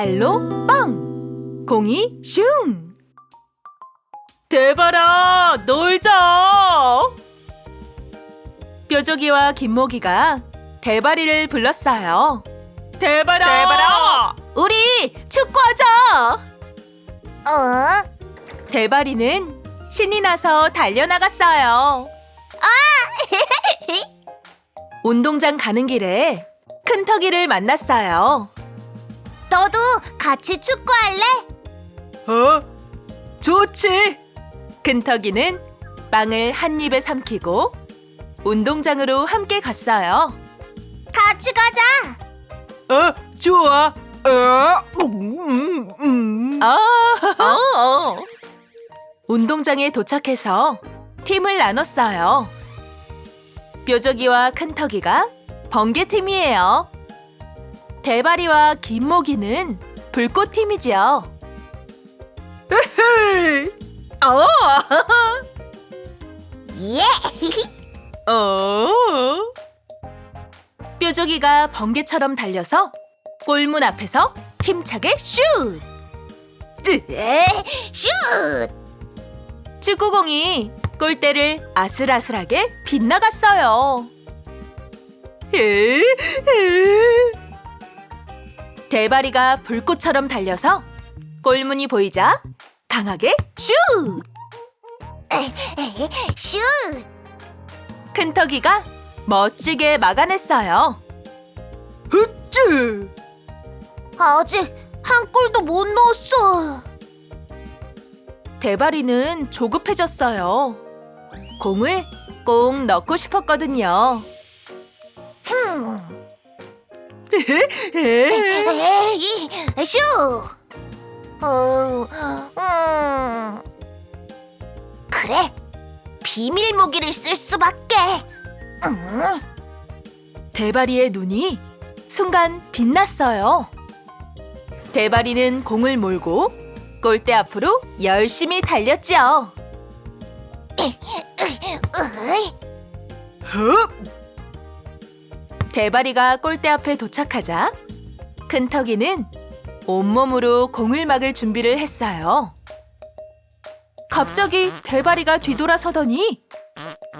발로 뻥! 공이 슝! 대바라 놀자! 뾰족이와 김모기가 대바리를 불렀어요. 대바라! 대바라! 우리 축구하자! 어? 대바리는 신이 나서 달려나갔어요. 운동장 가는 길에 큰 터기를 만났어요 너도 같이 축구할래? 어? 좋지. 큰터기는 빵을 한 입에 삼키고 운동장으로 함께 갔어요. 같이 가자. 어, 좋아. 어, 음, 음. 아, 어, 어. 운동장에 도착해서 팀을 나눴어요. 뾰족이와 큰터기가 번개팀이에요. 대바리와 김모기는 불꽃팀이지요. 어, 예. 어. 뾰족이가 번개처럼 달려서 골문 앞에서 힘차게 슛! 에, 슛. 축구공이 골대를 아슬아슬하게 빗나갔어요. 으, 으. 대바리가 불꽃처럼 달려서 골문이 보이자 강하게 슛! 슛. 큰터기가 멋지게 막아냈어요. 흡쭈! 아직 한 골도 못 넣었어. 대바리는 조급해졌어요. 공을 꼭 넣고 싶었거든요. 에이, 슈. 어, 음. 그래. 비밀 무기를 쓸 수밖에. 음. 대바리의 눈이 순간 빛났어요. 대바리는 공을 몰고 골대 앞으로 열심히 달렸지요. 으이. 대바리가 골대 앞에 도착하자 큰터기는 온몸으로 공을 막을 준비를 했어요. 갑자기 대바리가 뒤돌아서더니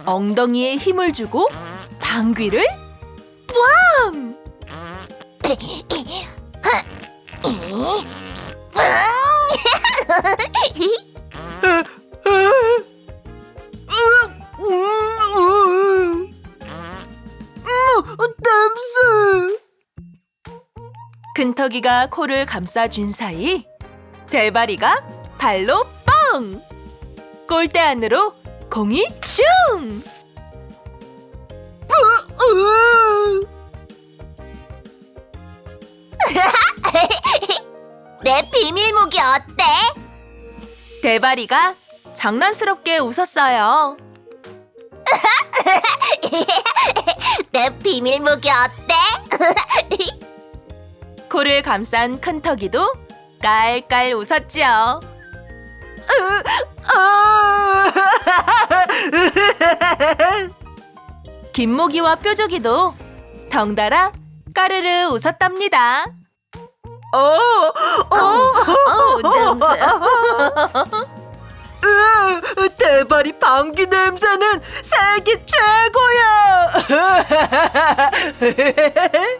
엉덩이에 힘을 주고 방귀를 뿌앙! 냄새! 근터기가 코를 감싸준 사이 대바리가 발로 뻥! 골대 안으로 공이 슝! 내 비밀 무기 어때? 대바리가 장난스럽게 웃었어요. 내 비밀 무기 어때? 코를 감싼 큰터기도 깔깔 웃었지요. 김모기와 뾰족이도 덩달아 까르르 웃었답니다. 어, 어, 냄새. 으, 대바리 방귀 냄새는 세계 최고야.